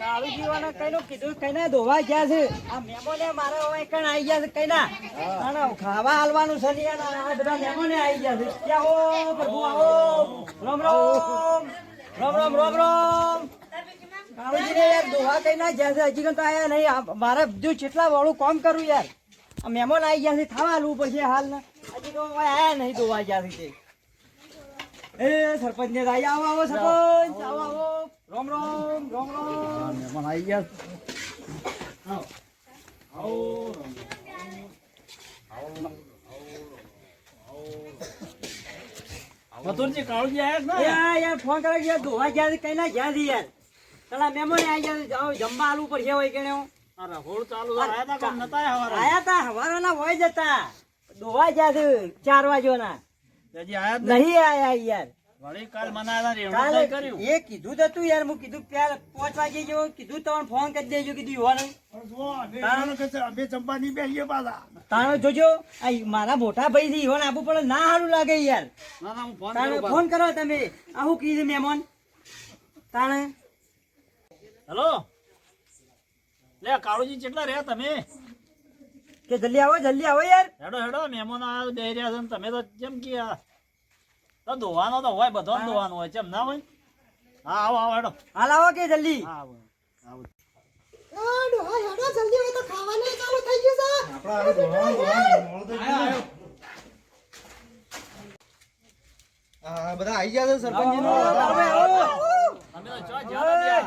કાળુજીવાને કઈનું કીધું કઈના ધોવા ગયા છે. આ મહેમાને મારા હવે કણ આવી ગયા છે કઈના અને ખાવા હાલવાનું છે ને આ બધા મહેમાને આવી ગયા છે. ક્યાં હો પ્રભુ આવો. રામ રામ. રામ રામ રામ રામ. કાળુજીને યાર ધોવા કઈના ગયા છે. હજી તો આયા નહીં. મારે જો કેટલા વાળું કામ કરું યાર. આ મેમોન આવી ગયા છે થવા હાલવું પડશે હાલ ને હજી તો આયા નહીં ધોવા ગયા છે એ સરપંચ ને આવો આવો સરપંચ. આવો આવો. રામ રોમ રોમ રામ. મહેમાન આવી ગયા મથુરજી કાળુજી આયા એ આ યાર ફોન કરે છે ધોવા ગયા છે કઈ ના ગયા છે યાર. પેલા મહેમાન આવી ગયા જાઓ, જમવા આલવું પડશે હોય ચાલુ આયા તા કોણ નતા આયા આયા તા હવારોના હોય જતા ધોવા ગયા છે ચાર વાગ્યોના. હજી આયા નહીં. નહીં આયા યાર. વળી કાલ મને રેવણું કાલે નહીં કર્યું. એ કીધું તો તું યાર હું કીધું પેલા પાંચ વાગે જેવો કીધું તમને ફોન કરી દેજો કીધું હોવા જોજો આ મારા મોટા ભાઈ થી ઈવન આપવું પડે ના સારું લાગે યાર. ના, ના, હું ફોન તાણે ફોન કરો તમે. આવું કીધું મહેમાન. તાણે? હેલો? લે કાળુજી કેટલા રહ્યા તમે? કે જલ્દી આવો જલ્દી આવો યાર. હેડો હેડો મહેમાન આ બે રહ્યા છે તમે તો કેમ કે આ તો ધોવાનો તો હોય બધો દોવાનો હોય કેમ ના હોય? હા આવો આવો હેડો. હાલ આવો કે જલ્દી? હા આવો આવો. બધા આવી ગયા છે સરપંચ આવો, આવો, આવો. તમે તો ચો જ્યાં નથી આ.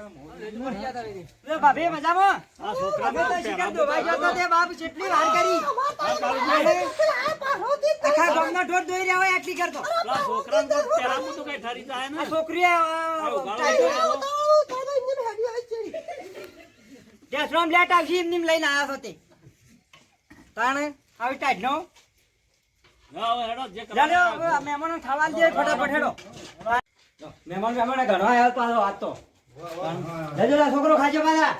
લે ભાભી મજામાં આ છોકરા તો શિકાર ધોવા ગયા તે બાપ કેટલી વાર કરી આખા ગામનો ઢોર દોઈ રહ્યા હોય આટલી કરતો પેલા છોકરાને તો પેલા બધું કઈ ઠરી જાય ને આ છોકરીએ ગેસમાં લેટ આવશે એમ લઈને આવ્યા છો તે તાણે આવી ટાઈટ નો મહેમાનો ખાવા દે ફટાફટ હેડો. મહેમાન મહેમાન ઘણો આવ્યો પાછો વાત તો. જજો છોકરો ખાજો પાછા.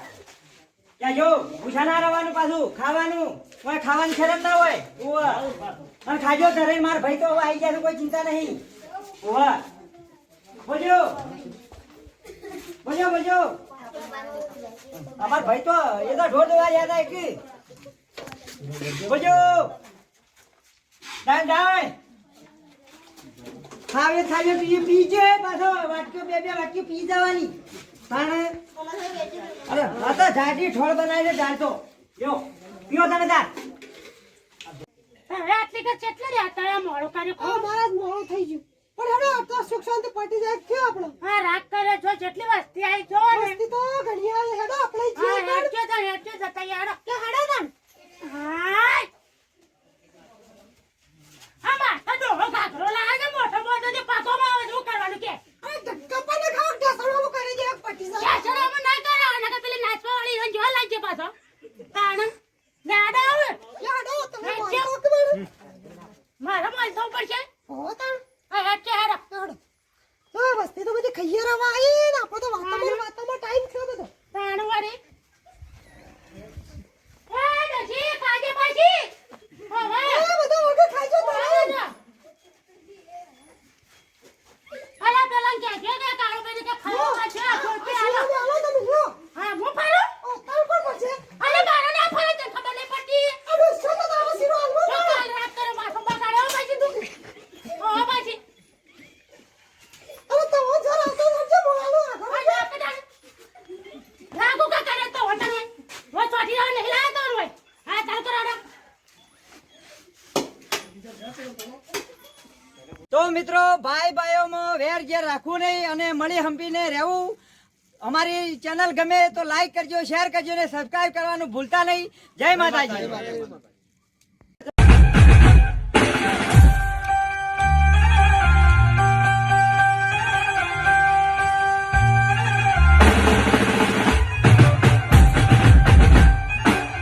ત્યાં જો પૂછા ના રવાનું પાછું, ખાવાનું. કોઈ ખાવાની શરમ ના હોય. અને ખાજો ઘરે માર ભાઈ તો આવી ગયા કોઈ ચિંતા નહીં. ઉવ્વ. બોજો બોજો અમાર ભાઈ તો, એ તો ઢોર દોવા ગયા હતા એક. બોજો ડાય ડાય. ખાવે ખાવે, પીજે પાછો વાટકી બે બે વાટકી પી જવાની. અરે તો જાડી ઠોળ બનાવી દે જાડતો યો પીઓ તમે તાર હવે આટલી કે કેટલા રહ્યા તળા મોડું કર્યું મારા જ મોડું થઈ ગયું. પણ હેડો આ તો સુખ શાંતિ પટી જાય કયો આપણો હા રાગ કરે જો જેટલી વસ્તી આવી જો ને વસ્તી તો ઘણી આવી હેડો આપણે હા જીએ કાઢ. હેડજો તો હેડજો જતા યાડો કે હેડો તાન. હાય આમાં તો ડોહો ઘાઘરો લાગે છે મોટો મોટો જે પાછોમાં આવે છે, શું કરવાનું કે અરે ધક્કાપાને ખાવ ઢેસણવાનું કરી દે એક પટી જાય ચાચડામાં ના કરે આના કે પેલી નાચવા વાળી રંગ જોવા લાગજે પાછો તાણ નેડા આવે લે હેડો તમે હેડજો. બોલો કે બોલો મળ થવું પડશે. હો તાન હા હેડજો હેડો. હેડો તો વસ્તી તો બધી રવા આવી ને આપણે તો વાતાવરણ વાતાવરણ ટાઈમ થયો બધો. તાણ વાળી એ ડોશી કાજે પાછી હવે એ બધા વગર ખાઈ જો તારે અલા પેલા કે કે કે કાળો બેને કે ખાવા છે આ છોકરી આલો આલો તમે લ્યો હા હું ફાડો ઓ તાર કોણ પડશે અલે મારો ના ફાડે તે ખબર નહીં પડતી અરે શું તો તારો શીરો આલવો જો કાલ રાત કરે માથું બગાડે ઓ પાછી તું ઓ પાછી અરે તો હું જરા તો સમજે બોલાલો આગળ આ જા કડા રાખો કા કરે તો હોટલ વો ચોટી રહે નહીં લાય તો રોય હા ચાલ કરાડા તો મિત્રો, ભાઈ ભાઈઓમાં વેર ઘેર રાખવું નહીં અને મળી હંપીને રહેવું. અમારી ચેનલ ગમે તો લાઈક કરજો શેર કરજો ને સબસ્ક્રાઈબ કરવાનું ભૂલતા નહીં. જય માતાજી.